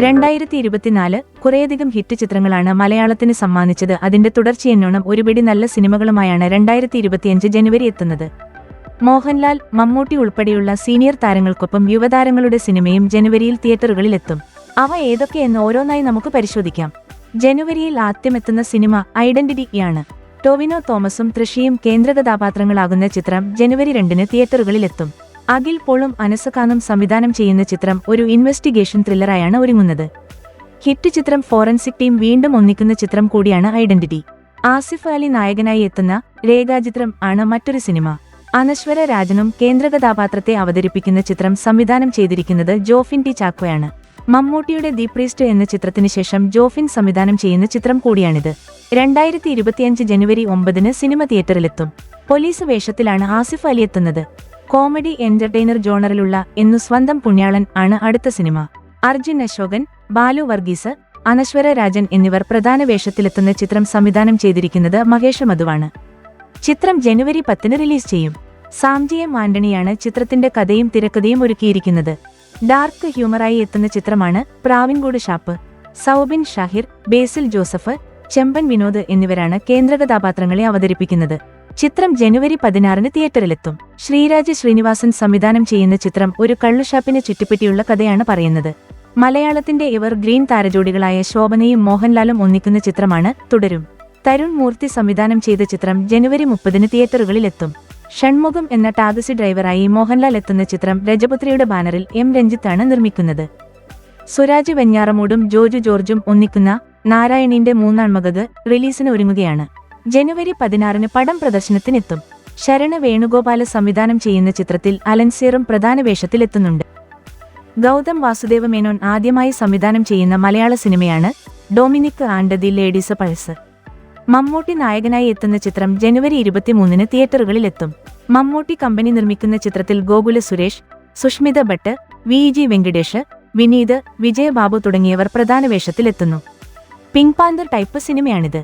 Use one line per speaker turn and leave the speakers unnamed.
രണ്ടായിരത്തി ഇരുപത്തിനാല് കുറേയധികം ഹിറ്റ് ചിത്രങ്ങളാണ് മലയാളത്തിന് സമ്മാനിച്ചത്. അതിന്റെ തുടർച്ചയെന്നോണം ഒരുപിടി നല്ല സിനിമകളുമായാണ് രണ്ടായിരത്തി ഇരുപത്തിയഞ്ച് ജനുവരി എത്തുന്നത്. മോഹൻലാൽ മമ്മൂട്ടി ഉൾപ്പെടെയുള്ള സീനിയർ താരങ്ങൾക്കൊപ്പം യുവതാരങ്ങളുടെ സിനിമയും ജനുവരിയിൽ തിയേറ്ററുകളിൽ എത്തും അവ ഏതൊക്കെയെന്ന് ഓരോന്നായി നമുക്ക് പരിശോധിക്കാം. ജനുവരിയിൽ ആദ്യമെത്തുന്ന സിനിമ ഐഡന്റിറ്റിയാണ്. ടോവിനോ തോമസും തൃഷിയും കേന്ദ്രകഥാപാത്രങ്ങളാകുന്ന ചിത്രം ജനുവരി രണ്ടിന് തിയേറ്ററുകളിലെത്തും. അഖിൽ പോളും അനസഖാനും സംവിധാനം ചെയ്യുന്ന ചിത്രം ഒരു ഇൻവെസ്റ്റിഗേഷൻ ത്രില്ലറായാണ് ഒരുങ്ങുന്നത്. ഹിറ്റ് ചിത്രം ഫോറൻസിക് ടീം വീണ്ടും ഒന്നിക്കുന്ന ചിത്രം കൂടിയാണ് ഐഡന്റിറ്റി ആസിഫ് അലി നായകനായി എത്തുന്ന രേഖാചിത്രം ആണ് മറ്റൊരു സിനിമ. അനശ്വര രാജനും കേന്ദ്ര കഥാപാത്രത്തെ അവതരിപ്പിക്കുന്ന ചിത്രം സംവിധാനം ചെയ്തിരിക്കുന്നത് ജോഫിൻ ടി ചാക്കോയാണ്. മമ്മൂട്ടിയുടെ ദി പ്രീസ്റ്റ് എന്ന ചിത്രത്തിന് ശേഷം ജോഫിൻ സംവിധാനം ചെയ്യുന്ന ചിത്രം കൂടിയാണിത്. രണ്ടായിരത്തി ഇരുപത്തിയഞ്ച് ജനുവരി ഒമ്പതിന് സിനിമ തിയേറ്ററിലെത്തും. പോലീസ് വേഷത്തിലാണ് ആസിഫ് അലി എത്തുന്നത്. കോമഡി എന്റർടൈനർ ജോണറിലുള്ള എന്നു സ്വന്തം പുണ്യാളൻ ആണ് അടുത്ത സിനിമ. അർജുൻ അശോകൻ ബാലു വർഗീസ് അനശ്വര രാജൻ എന്നിവർ പ്രധാന വേഷത്തിലെത്തുന്ന ചിത്രം സംവിധാനം ചെയ്തിരിക്കുന്നത് മഹേഷ് മധുവാണ്. ചിത്രം ജനുവരി പത്തിന് റിലീസ് ചെയ്യും. സാംജിയം ആന്റണിയാണ് ചിത്രത്തിന്റെ കഥയും തിരക്കഥയും ഒരുക്കിയിരിക്കുന്നത്. ഡാർക്ക് ഹ്യൂമറായി എത്തുന്ന ചിത്രമാണ് പ്രാവിൻകൂട് ഷാപ്പ്. സൗബിൻ ഷാഹിർ ബേസിൽ ജോസഫ് ചെമ്പൻ വിനോദ് എന്നിവരാണ് കേന്ദ്ര കഥാപാത്രങ്ങളെ അവതരിപ്പിക്കുന്നത്. ചിത്രം ജനുവരി പതിനാറിന് തിയേറ്ററിലെത്തും. ശ്രീരാജ് ശ്രീനിവാസൻ സംവിധാനം ചെയ്യുന്ന ചിത്രം ഒരു കള്ളുഷാപ്പിനെ ചുറ്റിപ്പറ്റിയുള്ള കഥയാണ് പറയുന്നത്. മലയാളത്തിന്റെ ഇവർ ഗ്രീൻ താരജോഡികളായ ശോഭനയും മോഹൻലാലും ഒന്നിക്കുന്ന ചിത്രമാണ് തുടരും. തരുൺ മൂർത്തി സംവിധാനം ചെയ്ത ചിത്രം ജനുവരി മുപ്പതിന് തിയേറ്ററുകളിലെത്തും. ഷൺമുഖം എന്ന ടാക്സി ഡ്രൈവറായി മോഹൻലാൽ എത്തുന്ന ചിത്രം രജപുത്രിയുടെ ബാനറിൽ എം രഞ്ജിത്താണ് നിർമ്മിക്കുന്നത്. സുരാജ് വെഞ്ഞാറമൂടും ജോജു ജോർജും ഒന്നിക്കുന്ന നാരായണീന്റെ മൂന്നാം മകത് റിലീസിന് ഒരുങ്ങുകയാണ്. ജനുവരി പതിനാറിന് പടം പ്രദർശനത്തിനെത്തും. ശരണ വേണുഗോപാല സംവിധാനം ചെയ്യുന്ന ചിത്രത്തിൽ അലൻസീറും പ്രധാന വേഷത്തിലെത്തുന്നുണ്ട്. ഗൗതം വാസുദേവ മേനോൻ ആദ്യമായി സംവിധാനം ചെയ്യുന്ന മലയാള സിനിമയാണ് Dominic and the ladies purse. Mammootty നായകനായി എത്തുന്ന ചിത്രം ജനുവരി ഇരുപത്തിമൂന്നിന് തിയേറ്ററുകളിലെത്തും. മമ്മൂട്ടി കമ്പനി നിർമ്മിക്കുന്ന ചിത്രത്തിൽ ഗോകുല സുരേഷ് സുഷ്മിത ഭട്ട് വി ജി വെങ്കടേഷ് വിനീത് വിജയബാബു തുടങ്ങിയവർ പ്രധാന വേഷത്തിലെത്തുന്നു. പിങ്ക് പാന്തർ ടൈപ്പ് സിനിമയാണിത്.